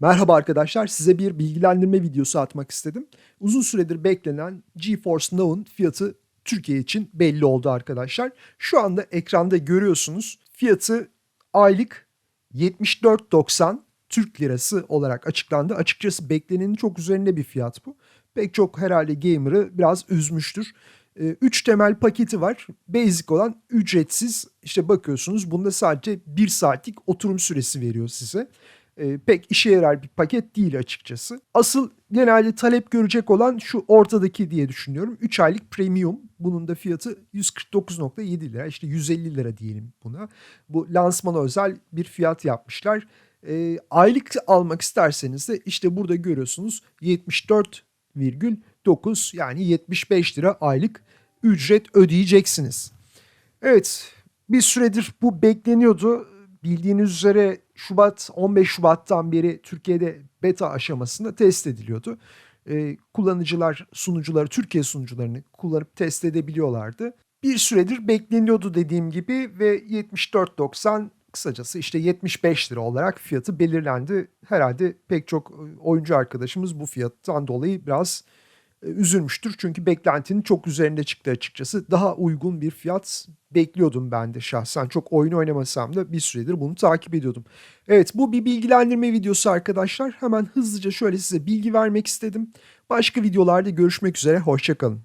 Merhaba arkadaşlar, size bir bilgilendirme videosu atmak istedim. Uzun süredir beklenen GeForce Now'ın fiyatı Türkiye için belli oldu arkadaşlar. Şu anda ekranda görüyorsunuz. Fiyatı aylık 74.90 Türk lirası olarak açıklandı. Açıkçası beklenenin çok üzerinde bir fiyat bu. Pek çok herhalde gamer'ı biraz üzmüştür. 3 temel paketi var. Basic olan ücretsiz. İşte bakıyorsunuz bunda sadece 1 saatlik oturum süresi veriyor size. Ee, pek işe yarar bir paket değil açıkçası. Asıl genelde talep görecek olan şu ortadaki diye düşünüyorum. 3 aylık premium. Bunun da fiyatı 149.7 lira. İşte 150 lira diyelim buna. Bu lansmana özel bir fiyat yapmışlar. Ee, aylık almak isterseniz de işte burada görüyorsunuz 74,9 yani 75 lira aylık ücret ödeyeceksiniz. Evet bir süredir bu bekleniyordu. Bildiğiniz üzere Şubat 15 Şubat'tan beri Türkiye'de beta aşamasında test ediliyordu. Ee, kullanıcılar sunucuları Türkiye sunucularını kullanıp test edebiliyorlardı. Bir süredir bekleniyordu dediğim gibi ve 74.90 kısacası işte 75 lira olarak fiyatı belirlendi. Herhalde pek çok e, oyuncu arkadaşımız bu fiyattan dolayı biraz üzülmüştür. Çünkü beklentinin çok üzerinde çıktı açıkçası. Daha uygun bir fiyat bekliyordum ben de şahsen. Çok oyun oynamasam da bir süredir bunu takip ediyordum. Evet bu bir bilgilendirme videosu arkadaşlar. Hemen hızlıca şöyle size bilgi vermek istedim. Başka videolarda görüşmek üzere. Hoşçakalın.